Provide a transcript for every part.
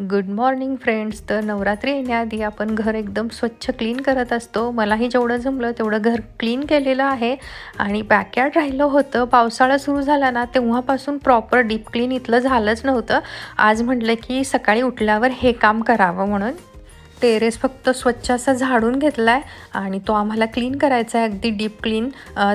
Good morning friends तर नवरात्री येण्याआधी आपण घर एकदम स्वच्छ क्लीन करत असतो. मलाही जेवढं जमलं तेवढं घर क्लीन केलेलं आहे. आणि बॅकयार्ड राहिलं होतं. पावसाळा सुरू झाला ना तेव्हापासून प्रॉपर डीप क्लीन इथलं झालंच नव्हतं. आज म्हटलं की सकाळी उठल्यावर हे काम करावं म्हणून. टेरेस फक्त स्वच्छ असा झाडून घेतला आहे आणि तो आम्हाला क्लीन करायचा आहे अगदी डीप क्लीन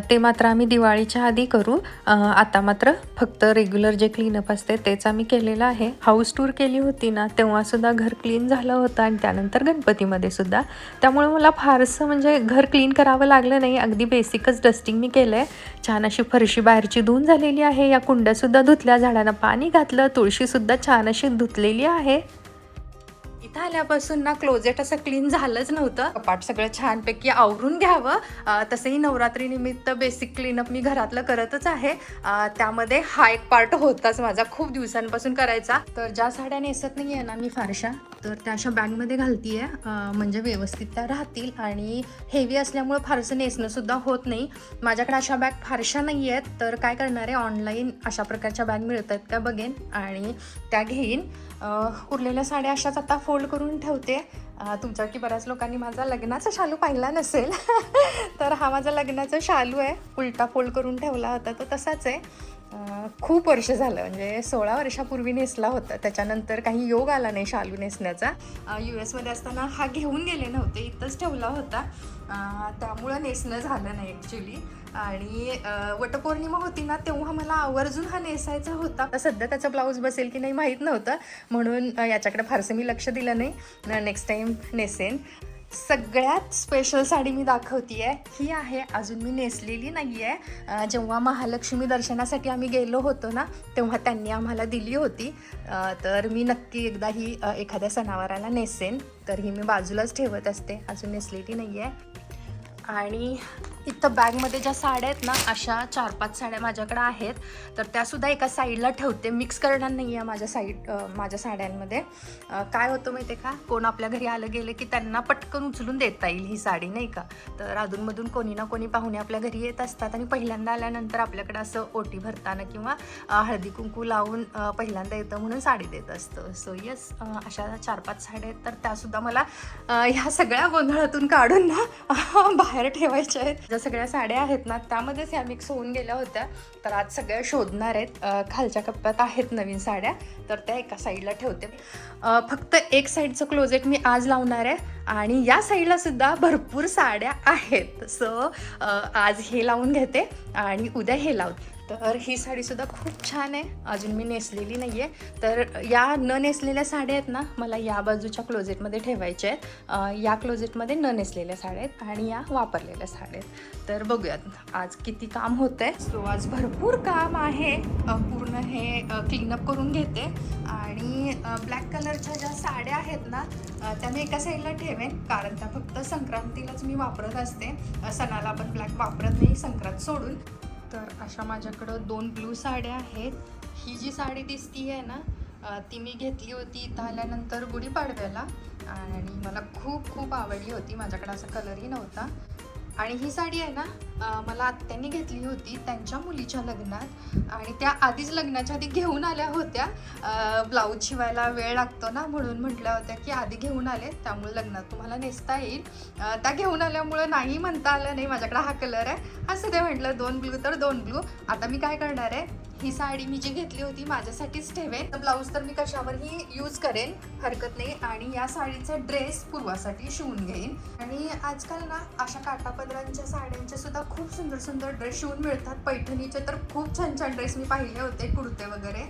ते मात्र आम्ही दिवाळीच्या आधी करू. आता मात्र फक्त रेग्युलर जे क्लीनअप असते तेच आम्ही केलेलं आहे. हाऊस टूर केली होती ना तेव्हासुद्धा घर क्लीन झालं होतं आणि त्यानंतर गणपतीमध्ये सुद्धा. त्यामुळे मला फारसं म्हणजे घर क्लीन करावं लागलं नाही. अगदी बेसिकच डस्टिंग मी केलं आहे छान अशी फरशी बाहेरची धुवून झालेली आहे. या कुंड्यासुद्धा धुतल्या झाडांना पाणी घातलं तुळशीसुद्धा छान अशी धुतलेली आहे. इथं आल्यापासून ना क्लोजेट असं क्लीन झालंच नव्हतं. कपाट सगळं छानपैकी आवरून घ्यावं. तसंही नवरात्री निमित्त बेसिक क्लीनअप मी घरातलं करतच आहे. त्यामध्ये हा एक पार्ट होताच माझा खूप दिवसांपासून करायचा. तर ज्या साड्या नेसत नाही आहे ना मी फारशा तर त्या अशा बॅगमध्ये घालतीये. म्हणजे व्यवस्थित त्या राहतील आणि हेवी असल्यामुळे फारसं नेसणं सुद्धा होत नाही. माझ्याकडे अशा बॅग फारशा नाही आहेत तर काय करणार आहे? ऑनलाईन अशा प्रकारच्या बॅग मिळत आहेत का बघेन आणि त्या घेईन. उरलेल्या साड्या अशाच आता फोल्ड करून ठेवते. तुमच्या की बऱ्याच लोकांनी माझा लग्नाचा शालू पाहिला नसेल. तर हा माझा लग्नाचा शालू आहे. उलटा फोल्ड करून ठेवला होता. तो तसाच आहे. खूप वर्ष झालं. म्हणजे सोळा वर्षापूर्वी नेसला होता. त्याच्यानंतर काही योग आला नाही शालू नेसण्याचा. यू एसमध्ये असताना हा घेऊन गेले नव्हते. इथंच ठेवला होता. त्यामुळं नेसणं झालं नाही ॲक्च्युली आणि वटपौर्णिमा होती ना तेव्हा मला आवर्जून हा नेसायचा होता. सध्या त्याचा ब्लाऊज बसेल की नाही माहीत नव्हतं. म्हणून याच्याकडे फारसं मी लक्ष दिलं नाही. नेक्स्ट टाईम नेसेन. सगळ्यात स्पेशल साडी मी दाखवती आहे ही आहे अजून मी नेसलेली नाही आहे जेव्हा महालक्ष्मी दर्शनासाठी आम्ही गेलो होतो ना तेव्हा त्यांनी आम्हाला दिली होती. तर मी नक्की एकदा ही एखाद्या सणावाराला नेसेन. तर ही मी बाजूलाच ठेवत असते. अजून नेसलेली नाही आहे आणि इथं बॅगमध्ये ज्या साड्या आहेत ना अशा चार पाच साड्या माझ्याकडे आहेत. तर त्यासुद्धा एका साईडला ठेवते. मिक्स करणार नाही आहे माझ्या साईड माझ्या साड्यांमध्ये. काय होतं माहिती आहे का? कोण आपल्या घरी आलं गेलं की त्यांना पटकन उचलून देता येईल ही साडी नाही का? तर अधूनमधून कोणी ना कोणी पाहुणे आपल्या घरी येत असतात आणि पहिल्यांदा आल्यानंतर आपल्याकडे असं ओटी भरताना किंवा हळदी कुंकू लावून पहिल्यांदा येतं म्हणून साडी देत असतं. सो येस अशा चार पाच साड्या आहेत. तर त्यासुद्धा मला ह्या सगळ्या गोंधळातून काढून ना बाहेर ठेवायच्या आहेत. ज्या सगळ्या साड्या आहेत ना त्यामध्येच ह्या मिक्स होऊन गेल्या होत्या. तर आज सगळ्या शोधणार आहेत. खालच्या कप्प्यात आहेत नवीन साड्या. तर त्या एका साईडला ठेवते. फक्त एक साईडचं क्लोजेट मी आज लावणार आहे आणि या साईडला सुद्धा भरपूर साड्या आहेत. सो आज हे लावून घेते आणि उद्या हे लावते. तर ही साडीसुद्धा खूप छान आहे. अजून मी नेसलेली नाही आहे तर या न नेसलेल्या साड्या आहेत ना मला या बाजूच्या क्लोजेटमध्ये ठेवायच्या आहेत. या क्लोजेटमध्ये न नेसलेल्या साड्या आहेत आणि या वापरलेल्या साड्या आहेत. तर बघूयात आज किती काम होतं आहे सो आज भरपूर काम आहे. पूर्ण हे क्लीनअप करून घेते. आणि ब्लॅक कलरच्या ज्या साड्या आहेत ना त्या मी एका साईडला ठेवेन. कारण त्या फक्त संक्रांतीलाच मी वापरत असते. सणाला आपण ब्लॅक वापरत नाही संक्रांत सोडून. तर अशा माझ्याकडं दोन ब्लू साड्या आहेत. ही जी साडी दिसती आहे ना ती मी घेतली होती इथं आल्यानंतर गुढीपाडव्याला. आणि मला खूप खूप आवडली होती. माझ्याकडे असा कलरही नव्हता. आणि ही साडी आहे ना मला आत्यांनी घेतली होती त्यांच्या मुलीच्या लग्नात. आणि त्या आधीच लग्नाच्या आधी घेऊन आल्या होत्या. ब्लाऊज शिवायला वेळ लागतो ना म्हणून म्हटल्या होत्या की आधी घेऊन आले त्यामुळे लग्नात तुम्हाला नेसता येईल. त्या घेऊन आल्यामुळं नाही म्हणता आलं नाही माझ्याकडे हा कलर आहे. असं ते म्हटलं दोन ब्लू तर दोन ब्लू. आता मी काय करणार आहे? ही साडी मी जी घेतली होती माझ्यासाठीच ठेवेन. तर ब्लाऊज तर मी कशावरही यूज करेन हरकत नाही. आणि या साडीचा ड्रेस पूर्वासाठी शिवून घेईन. आणि आजकाल ना अशा काटापदरांच्या साड्यांचे सुद्धा खूप सुंदर सुंदर ड्रेस शिवून मिळतात. पैठणीचे तर खूप छान छान ड्रेस मी पाहिले होते कुर्ते वगैरे.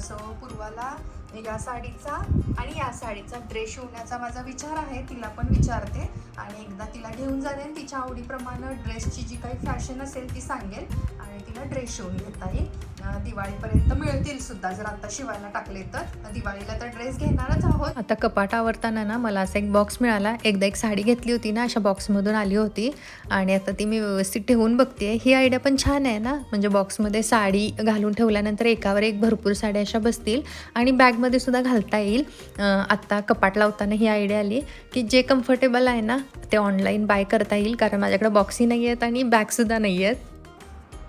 सो पूर्वाला या साडीचा आणि या साडीचा ड्रेस शिवण्याचा माझा विचार आहे तिला पण विचारते. आणि एकदा तिला घेऊन जाते तिच्या आवडीप्रमाणे ड्रेसची जी काही फॅशन असेल ती सांगेल. आणि तिला ड्रेस शिवून घेता येईल. दिवाळीपर्यंत मिळतील सुद्धा. जर आता शिवायला टाकले तर दिवाळीला तर ड्रेस घेणारच आहोत. आता कपाट आवरताना ना मला असा एक बॉक्स मिळाला. एकदा एक साडी घेतली होती ना अशा बॉक्समधून आली होती. आणि आता ती मी व्यवस्थित ठेवून बघते ही आयडिया पण छान आहे ना. म्हणजे बॉक्समध्ये साडी घालून ठेवल्यानंतर एकावर एक भरपूर साड्या अशा बसतील. आणि बॅगमध्ये सुद्धा घालता येईल. आत्ता कपाट लावताना ही आयडिया आली की जे कम्फर्टेबल आहे ना ते ऑनलाईन बाय करता येईल. कारण माझ्याकडे बॉक्सही नाही आहेत आणि बॅगसुद्धा नाही आहेत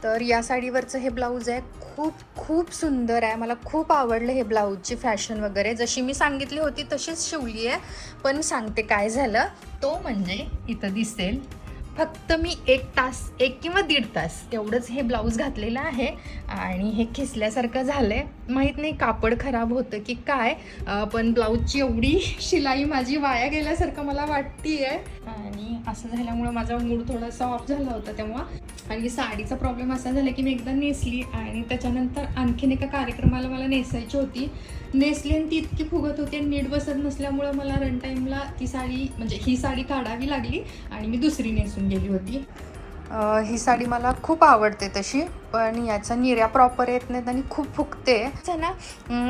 तर या साडीवरचं हे ब्लाऊज आहे. खूप खूप सुंदर आहे. मला खूप आवडलं हे ब्लाऊजची फॅशन वगैरे. जशी मी सांगितली होती तशीच शिवली आहे. पण सांगते काय झालं. तो म्हणजे इथं दिसेल. फक्त मी एक तास एक किंवा दीड तास तेवढंच हे ब्लाऊज घातलेलं आहे. आणि हे खेचल्यासारखं झालं आहे माहीत नाही कापड खराब होतं की काय. पण ब्लाऊजची एवढी शिलाई माझी वाया गेल्यासारखं मला वाटती आहे आणि असं झाल्यामुळं माझा मूड थोडासा ऑफ झाला होता तेव्हा. आणि साडीचा प्रॉब्लेम असा झाला की मी एकदा नेसली आणि त्याच्यानंतर आणखीन एका कार्यक्रमाला मला नेसायची होती. नेसली आणि ती इतकी फुगत होती आणि नीट बसत नसल्यामुळं मला रन टाईमला ती साडी म्हणजे ही साडी काढावी लागली आणि मी दुसरी नेसून गेली होती. ही साडी मला खूप आवडते तशी पण याचा निर्या प्रॉपर येत नाहीत आणि खूप फुगते. ना?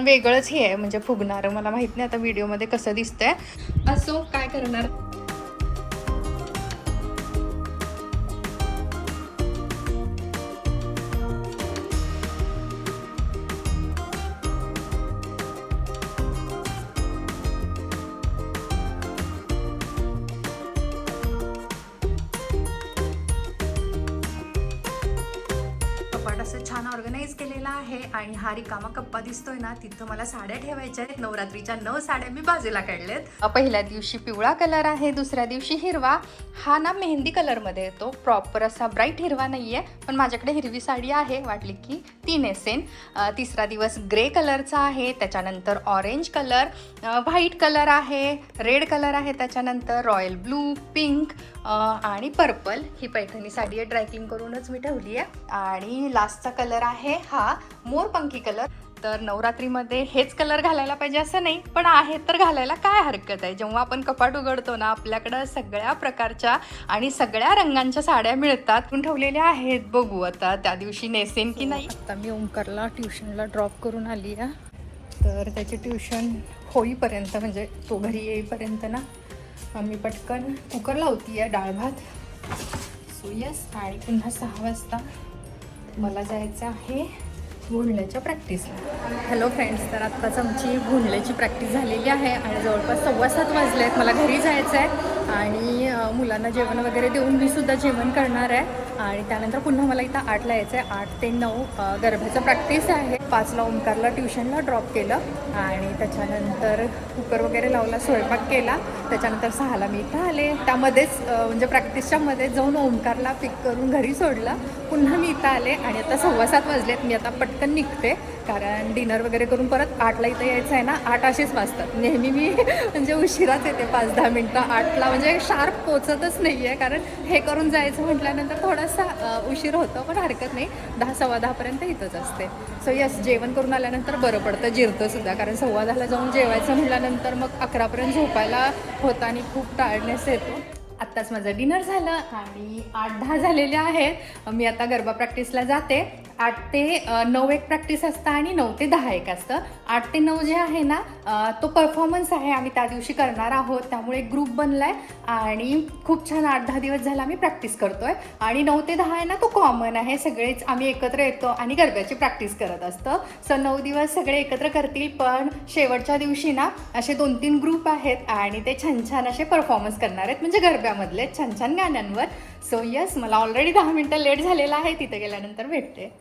वेगळंच हे आहे म्हणजे फुगणारं. मला माहीत नाही आता व्हिडिओमध्ये कसं दिसतंय. असो काय करणार? बाजूला आहे आणि हा रिकामा कप्पा दिसतोय ना तिथं मला साड्या ठेवायच्या आहेत. नवरात्रीच्या नऊ साड्या मी बाजूला काढल्यात. पहिल्या दिवशी पिवळा कलर आहे दुसऱ्या दिवशी हिरवा. हा ना मेहंदी कलरमध्ये येतो. प्रॉपर असा ब्राईट हिरवा नाही आहे पण माझ्याकडे हिरवी साडी आहे वाटली की ती नेसेन तिसरा दिवस ग्रे कलरचा आहे त्याच्यानंतर ऑरेंज कलर व्हाईट कलर आहे रेड कलर आहे त्याच्यानंतर रॉयल ब्लू पिंक आणि पर्पल ही पैठणी साडी आहे ड्रायक्लिंग करूनच मी ठेवली आहे आणि लास्टचा कलर आहे हा मोरपंखी कलर तर नवरात्रीमध्ये हेच कलर घालायला पाहिजे असं नाही पण आहे तर घालायला काय हरकत आहे? जेव्हा आपण कपाट उघडतो ना आपल्याकडं सगळ्या प्रकारच्या आणि सगळ्या रंगांच्या साड्या मिळतात. पण ठेवलेल्या आहेत बघू आता त्या दिवशी नेसेन की नाही. आता मी ओंकारला ट्युशनला ड्रॉप करून आली आहे. तर त्याची ट्युशन होईपर्यंत म्हणजे तो घरी येईपर्यंत ना मी पटकन कुकर लावती आहे डाळ भात. सो यस आणि पुन्हा सहा वाजता मला जायचं आहे. भोंडल्याच्या प्रॅक्टिसला हॅलो फ्रेंड्स तर आत्ताच आमची भोंडल्याची प्रॅक्टिस झालेली आहे आणि जवळपास सव्वा सात वाजले आहेत. मला घरी जायचं आहे आणि मुलांना जेवण वगैरे देऊन मी सुद्धा जेवण करणार आहे. आणि त्यानंतर पुन्हा मला इथं आठला यायचं आहे आठ ते नऊ गरब्याचं प्रॅक्टिस आहे. पाचला ओंकारला ट्युशनला ड्रॉप केलं. आणि त्याच्यानंतर कुकर वगैरे लावला स्वयंपाक केला. त्याच्यानंतर सहाला मी इथं आले. त्यामध्येच म्हणजे प्रॅक्टिसच्या मध्ये जाऊन ओंकारला पिक करून घरी सोडलं. पुन्हा मी इथं आले आणि आता सव्वा सात वाजलेत. मी आता पटकन निघते. कारण डिनर वगैरे करून परत आठला इथं यायचं आहे ना आठ असेच वाजतात. नेहमी मी म्हणजे उशिराच येते पाच दहा मिनटं. आठला म्हणजे शार्प पोचतच नाही आहे कारण हे करून जायचं म्हटल्यानंतर थोडासा उशीर होतो पण हरकत नाही. दहा सव्वा दहापर्यंत इथंच असते. सो यस जेवण करून आल्यानंतर बरं पडतं जिरतं सुद्धा. कारण सव्वा दहाला जाऊन जेवायचं म्हटल्यानंतर मग अकरापर्यंत झोपायला होतं आणि खूप टायर्डनेस येतो. आत्ताच माझं डिनर झालं. आणि आठ दहा झालेले आहेत. मी आता गरबा प्रॅक्टिसला जाते. आठ ते नऊ एक प्रॅक्टिस असतं आणि नऊ ते दहा एक असतं. आठ ते नऊ जे आहे ना तो परफॉर्मन्स आहे आम्ही त्या दिवशी करणार आहोत. त्यामुळे एक ग्रुप बनला आहे आणि खूप छान आठ दहा दिवस झाला आम्ही प्रॅक्टिस करतोय. आणि नऊ ते दहा आहे ना तो कॉमन आहे. सगळेच आम्ही एकत्र येतो आणि गरब्याची प्रॅक्टिस करत असतं. सो नऊ दिवस सगळे एकत्र करतील पण शेवटच्या दिवशी ना असे दोन तीन ग्रुप आहेत आणि ते छान छान असे परफॉर्मन्स करणार आहेत म्हणजे गरब्यामधले छान छान गाण्यांवर. सो यस मला ऑलरेडी दहा मिनटं लेट झालेला आहे. तिथे गेल्यानंतर भेटते.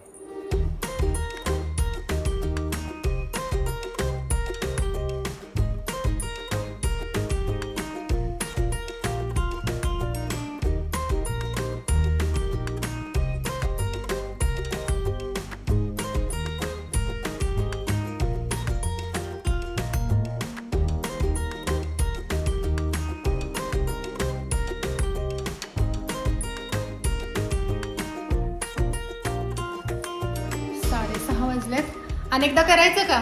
साडेसहा अनेकदा करायचं का?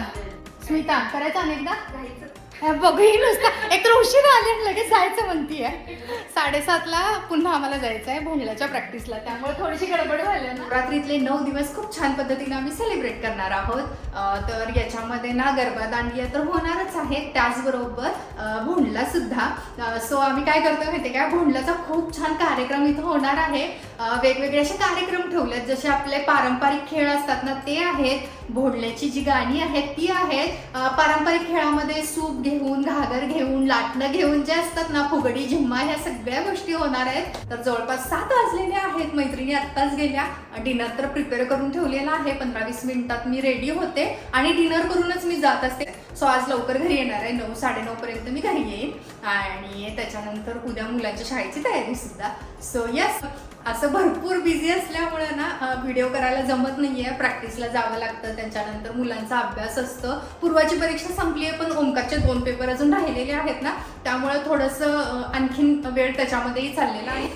स्मिता करायचं अनेकदा? बघही नुसतं. एक तर उशीर आले लगेच जायचं म्हणतीये. साडेसातला पुन्हा आम्हाला जायचं आहे भोंगल्याच्या प्रॅक्टिसला त्यामुळे थोडीशी गडबड झाली नवरात्रीतले नऊ दिवस खूप छान पद्धतीने आम्ही सेलिब्रेट करणार आहोत. तर याच्यामध्ये ना गरबा दांडिया तर होणारच आहे त्याचबरोबर भोंडला सुद्धा. सो आम्ही काय करतो माहिती का? भोंडल्याचा खूप छान कार्यक्रम इथं होणार आहे. वेगवेगळे असे कार्यक्रम ठेवलेत जसे आपले पारंपरिक खेळ असतात ना ते आहेत. भोंडल्याची जी गाणी आहेत ती आहेत. पारंपरिक खेळामध्ये सूप घेऊन घागर घेऊन लाटणं घेऊन जे असतात ना फुगडी झिम्मा ह्या सगळ्या गोष्टी होणार आहेत. तर जवळपास सात वाजलेले आहेत. मैत्रिणी आत्ताच गेल्या. डिनर तर प्रिपेअर करून ठेवलेला आहे. पंधरा वीस मिनिटात मी रेडी होते. आणि डिनर करूनच मी जात असते. सो आज लवकर घरी येणार आहे. नऊ साडेनऊ पर्यंत मी घरी येईन. आणि त्याच्यानंतर उद्या मुलांच्या शाळेची तयारी सुद्धा. सो यस असं भरपूर बिझी असल्यामुळे ना व्हिडिओ करायला जमत नाहीये. प्रॅक्टिसला जावं लागतं. त्याच्यानंतर मुलांचा अभ्यास असतं. पूर्वाची परीक्षा संपली आहे पण ओमकारचे दोन पेपर अजून राहिलेले आहेत ना. त्यामुळे थोडंसं आणखीन वेळ त्याच्यामध्येही चाललेला आहे.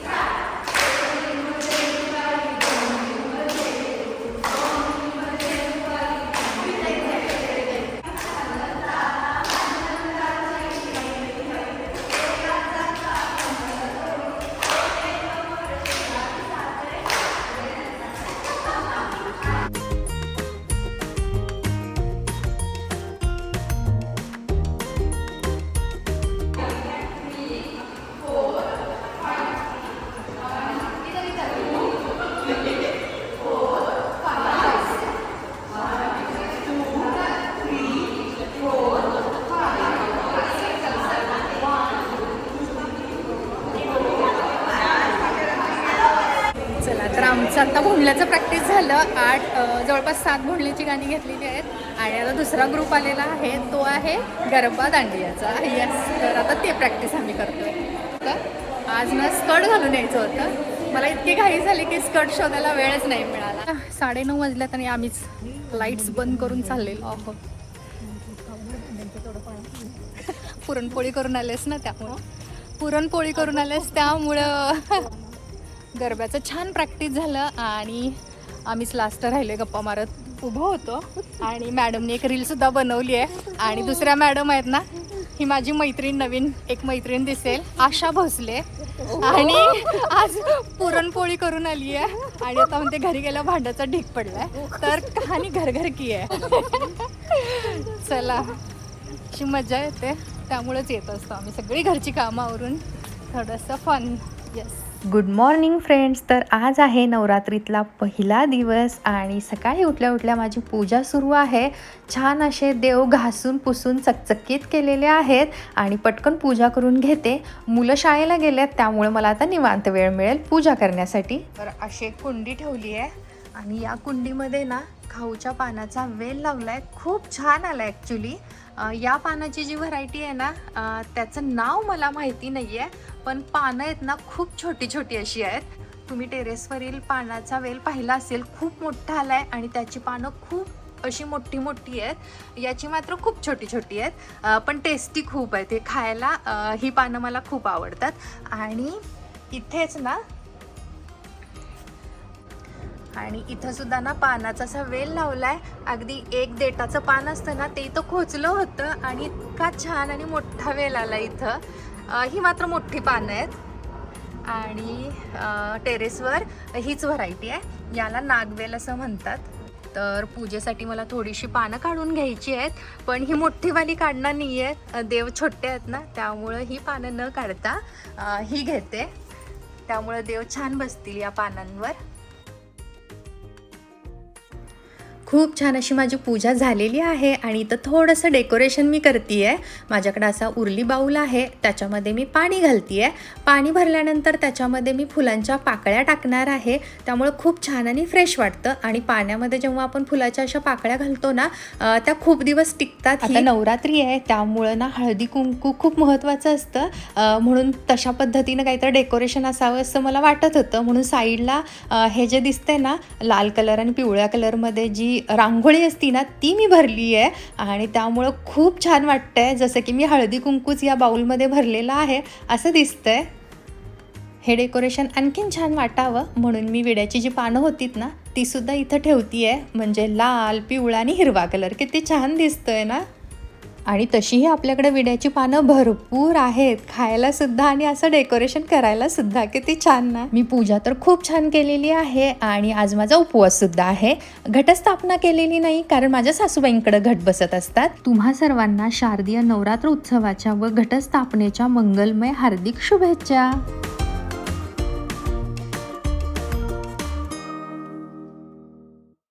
आता भोंडल्याचं प्रॅक्टिस झालं. आठ जवळपास सात भोंडल्याची गाणी घेतलेली आहेत. आणि आता दुसरा ग्रुप आलेला आहे. तो आहे गरबा दांडियाचा. यस तर आता ते प्रॅक्टिस आम्ही करतोय. तर आज ना स्कर्ट घालून यायचं होतं. मला इतकी घाई झाली की स्कर्ट शोधायला वेळच नाही मिळाला. साडेनऊ वाजल्यात आणि आम्हीच लाईट्स बंद करून चाललेलो आहोत. पुरणपोळी करून आलेस ना त्यामुळं. पुरणपोळी करून आलेस त्यामुळं. गरब्याचं छान प्रॅक्टिस झालं आणि आम्हीच लास्ट राहिले गप्पा मारत उभं होतो. आणि मॅडमने एक रीलसुद्धा बनवली आहे. आणि दुसऱ्या मॅडम आहेत ना ही माझी मैत्रीण नवीन एक मैत्रीण दिसेल आशा भोसले. आणि आज पुरणपोळी करून आली आहे. आणि आता म्हणते घरी गेल्या भांड्याचा ढीक पडलाय. तर कहाणी घरघर की आहे. चला अशी मजा येते. त्यामुळेच येत असतो आम्ही सगळी घरची कामावरून आवरून. थोडंसं fun yes good morning friends तर आज आहे नवरात्रीतला पहिला दिवस आणि सकाळी उठल्या उठल्या माझी पूजा सुरू आहे. छान असे देव घासून पुसून चकचकीत केलेले आहेत आणि पटकन पूजा करून घेते. मुलं शाळेला गेलेत त्यामुळे मला आता निवांत वेळ मिळेल पूजा करण्यासाठी. तर अशी एक कुंडी ठेवली आहे आणि या कुंडीमध्ये ना खाऊच्या पानाचा वेल लावला आहे खूप छान आला ॲक्च्युली या पानाची जी व्हरायटी आहे ना त्याचं नाव मला माहिती नाही आहे पण पानं आहेत ना खूप छोटी छोटी अशी आहेत. तुम्ही टेरेसवरील पानाचा वेल पाहिला असेल खूप मोठा आला आहे आणि त्याची पानं खूप अशी मोठी मोठी आहेत. याची मात्र खूप छोटी छोटी आहेत. पण टेस्टी खूप आहेत. ते खायला ही पानं मला खूप आवडतात. आणि इथेच ना आणि इथं सुद्धा ना पानाचा असा वेल लावलाय. अगदी एक देटाचं पान असतं ना ते इथं खोचलं होतं आणि इतका छान आणि मोठा वेल आला इथं. ही मात्र मोठी पानं आहेत. आणि टेरेसवर हीच व्हरायटी आहे. याला नागवेल असं म्हणतात. तर पूजेसाठी मला थोडीशी पानं काढून घ्यायची आहेत. पण ही मोठीवाली काढणार नाही आहेत देव छोटे आहेत ना त्यामुळं ही पानं न काढता ही घेते. त्यामुळं देव छान बसतील या पानांवर. खूप छान अशी माझी पूजा झालेली आहे आणि इथं थोडंसं डेकोरेशन मी करते आहे माझ्याकडे असा उरली बाऊल आहे त्याच्यामध्ये मी पाणी घालते आहे पाणी भरल्यानंतर त्याच्यामध्ये मी फुलांच्या पाकळ्या टाकणार आहे. त्यामुळं खूप छान आणि फ्रेश वाटतं. आणि पाण्यामध्ये जेव्हा आपण फुलाच्या अशा पाकळ्या घालतो ना त्या खूप दिवस टिकतात. आता नवरात्री आहे त्यामुळं ना हळदी कुंकू खूप महत्त्वाचं असतं. म्हणून तशा पद्धतीनं काहीतरी डेकोरेशन असावं असं मला वाटत होतं. म्हणून साईडला हे जे दिसतंय ना लाल कलर आणि पिवळ्या कलरमध्ये जी रांगोळी असती ना ती मी भरली आहे. आणि त्यामुळं खूप छान वाटतंय जसं की मी हळदी कुंकूच या बाऊलमध्ये भरलेलं आहे असं दिसतंय. हे डेकोरेशन आणखीन छान वाटावं म्हणून मी विड्याची जी पानं होतीत ना ती सुद्धा इथं ठेवती आहे म्हणजे लाल पिवळा आणि हिरवा कलर. किती छान दिसतोय ना? आणि तशीही आपल्याकडे विड्याची पानं भरपूर आहेत. खायला सुद्धा आणि असं डेकोरेशन करायला सुद्धा किती छान ना. मी पूजा तर खूप छान केलेली आहे आणि आज माझा उपवास सुद्धा आहे. घटस्थापना केलेली नाही कारण माझ्या सासूबाईंकडे घट बसत असतात. तुम्हा सर्वांना शारदीय नवरात्र उत्सवाच्या व घटस्थापनेच्या मंगलमय हार्दिक शुभेच्छा.